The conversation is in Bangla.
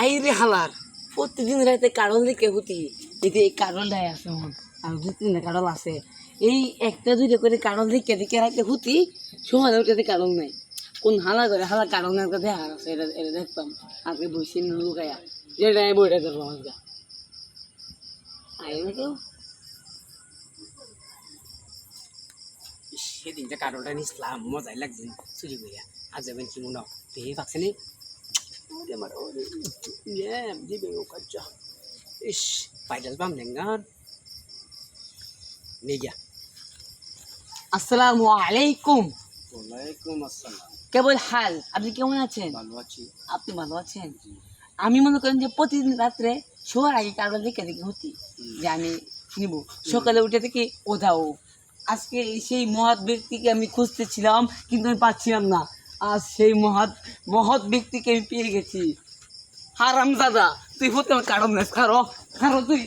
আই রে হালার, প্রতিদিন রাতে কারণ লিখে হুতি। এতে এই কারণটাই আছে মন আর দু তিনটা কারণ আছে। এই একটা দুইটা করে কারণ লিখে দিকে রাতে হুতি, সময় উঠে কারণ নাই। কোন হালা করে হালা কারণের কথা দেখার আছে, এটা এটা দেখতাম। আজকে বসে লুকাইয়া যেটা আমি বইটা ধরবো আজকে। আই না কেউ? সেদিন যে কারণটা নিছিলাম, মজাই লাগছে চুরি করিয়া আজ যাবেন কি মনে পেয়ে পাকছে নি? ওরে আমার ওরে দিবে ও কাচ্চা ইস পাইডাল পাম নেঙ্গান নিয়ে গিয়া আসসালামু আলাইকুম ওয়ালাইকুম আসসালাম কেবল হাল আপনি কেমন আছেন ভালো আছি আপনি ভালো আছেন আমি মনে করেন যে প্রতিদিন রাত্রে শোয়ার আগে কারণ দেখে দেখে হতি যে আমি নিব সকালে উঠে থেকে ওধাও আজকে সেই মহৎ ব্যক্তিকে আমি খুঁজতেছিলাম কিন্তু আমি পাচ্ছিলাম না আজ সেই মহৎ মহৎ ব্যক্তিকে আমি পেয়ে গেছি। হারাম দাদা তুই হতে কারণ কারও কারও তুই